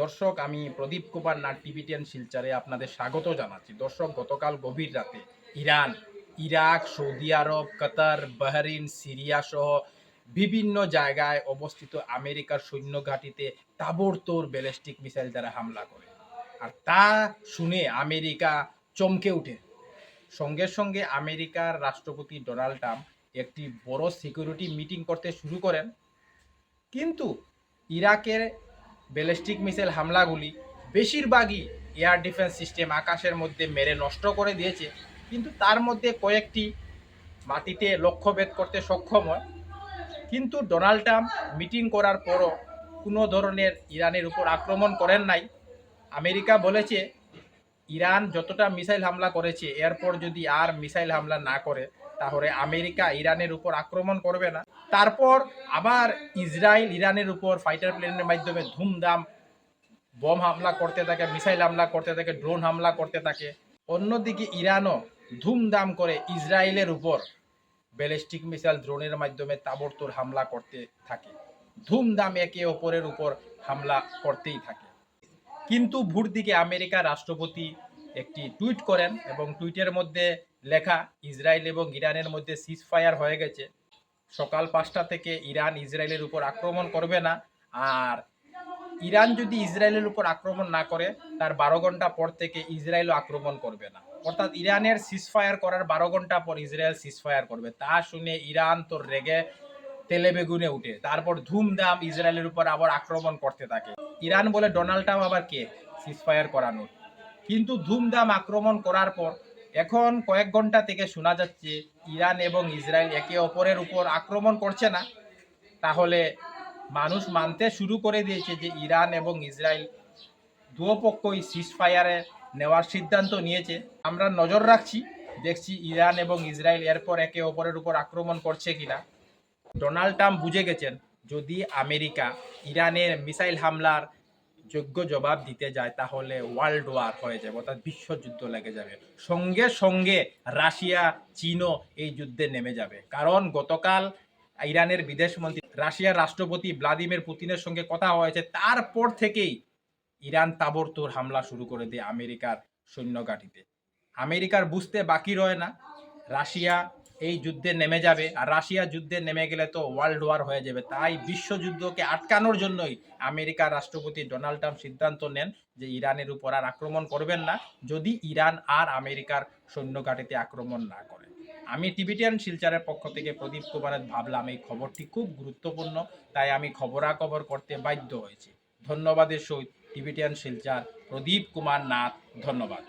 দর্শক, আমি প্রদীপ Kumar Nath TV ten শিলচারে আপনাদের স্বাগত জানাচ্ছি। দর্শক, গতকাল গভীর রাতে ইরান, ইরাক, সৌদি আরব, কাতার, বাহরিন, সিরিয়া সহ বিভিন্ন জায়গায় অবস্থিত আমেরিকার সৈন্য ঘাঁটিতে তাবড়তোড় ব্যালিস্টিক মিসাইল দ্বারা হামলা করে। আর তা শুনে আমেরিকা চমকে ওঠে। সঙ্গে সঙ্গে আমেরিকার রাষ্ট্রপতি ডোনাল্ড ট্রাম্প একটি বড় সিকিউরিটি মিটিং করতে শুরু করেন। কিন্তু ইরাকের ব্যালিস্টিক মিসাইল হামলাগুলি বেশিরভাগই এয়ার ডিফেন্স সিস্টেম আকাশের মধ্যে মেরে নষ্ট করে দিয়েছে। কিন্তু তার মধ্যে কয়েকটি মাটিতে লক্ষ্যভেদ করতে সক্ষম হয়। কিন্তু ডোনাল্ড ট্রাম্প মিটিং করার পরও কোনো ধরনের ইরানের উপর আক্রমণ করেন নাই। আমেরিকা বলেছে ইরান যতটা মিসাইল হামলা করেছে, এরপর যদি আর মিসাইল হামলা না করে, তাহলে আমেরিকা ইরানের উপর আক্রমণ করবে না। তারপর আবার ইসরায়েল ইরানের উপর ফাইটার প্লেনের মাধ্যমে ধুমধাম বম হামলা করতে থাকে, মিসাইল হামলা করতে থাকে ড্রোন হামলা করতে থাকে। অন্যদিকে ইরানও ধুমধাম করে ইসরায়েলের উপর ব্যালিস্টিক মিসাইল ড্রোনের মাধ্যমে তাবড়তোড় হামলা করতে থাকে। ধুমধাম একে অপরের উপর হামলা করতেই থাকে। কিন্তু ভোর দিকে আমেরিকার রাষ্ট্রপতি একটি টুইট করেন এবং টুইটের মধ্যে লেখা, ইসরায়েল এবং ইরানের মধ্যে সিজ ফায়ার হয়ে গেছে। সকাল পাঁচটা থেকে ইরান ইসরায়েলের উপর আক্রমণ করবে না। আর ইরান যদি ইসরায়েলের উপর আক্রমণ না করে, তার বারো ঘণ্টা পর থেকে ইসরায়েলও আক্রমণ করবে না। অর্থাৎ ইরানের সিজ ফায়ার করার বারো ঘণ্টা পর ইসরায়েল সিজ ফায়ার করবে। তা শুনে ইরান তো রেগে তেলে বেগুনে উঠে। তারপর ধুমধাম ইসরায়েলের উপর আবার আক্রমণ করতে থাকে। ইরান বলে ডোনাল্ড ট্রাম্প আবার কে? সিজ ফায়ার করানোর। কিন্তু ধুমধাম আক্রমণ করার পর এখন কয়েক ঘণ্টা থেকে শোনা যাচ্ছে, ইরান এবং ইসরায়েল একে অপরের উপর আক্রমণ করছে না। তাহলে মানুষ মানতে শুরু করে দিয়েছে যে ইরান এবং ইসরায়েল দুপক্ষই সিজ ফায়ারে নেওয়ার সিদ্ধান্ত নিয়েছে। আমরা নজর রাখছি, দেখছি ইরান এবং ইসরায়েল এরপর একে অপরের উপর আক্রমণ করছে কিনা। ডোনাল্ড ট্রাম্প বুঝে গেছেন, যদি আমেরিকা ইরানের মিসাইল হামলার যোগ্য জবাব দিতে যায়, তাহলে ওয়ার্ল্ড ওয়ার হয়ে যাবে, অর্থাৎ বিশ্বযুদ্ধ লেগে যাবে। সঙ্গে সঙ্গে রাশিয়া, চীনও এই যুদ্ধে নেমে যাবে। কারণ গতকাল ইরানের বিদেশমন্ত্রী, রাশিয়ার রাষ্ট্রপতি ভ্লাদিমির পুতিনের সঙ্গে কথা হয়েছে। তারপর থেকেই ইরান তাবড়তোড় হামলা শুরু করে দেয় আমেরিকার সৈন্য ঘাঁটিতে আমেরিকার বুঝতে বাকি রয় না। রাশিয়া এই যুদ্ধে নেমে যাবে। আর রাশিয়া যুদ্ধে নেমে গেলে তো ওয়ার্ল্ড ওয়ার হয়ে যাবে। তাই বিশ্বযুদ্ধকে আটকানোর জন্যই আমেরিকার রাষ্ট্রপতি ডোনাল্ড ট্রাম্প সিদ্ধান্ত নেন যে ইরানের উপর আর আক্রমণ করবেন না, যদি ইরান আর আমেরিকার সৈন্য ঘাটিতে আক্রমণ না করে। আমি টিবিটিয়ান শিলচারের পক্ষ থেকে প্রদীপ কুমারের ভাবলাম, এই খবরটি খুব গুরুত্বপূর্ণ, তাই আমি খবরাখবর করতে বাধ্য হয়েছি। ধন্যবাদের সহিত টিবিটিয়ান শিলচার প্রদীপ কুমার নাথ, ধন্যবাদ।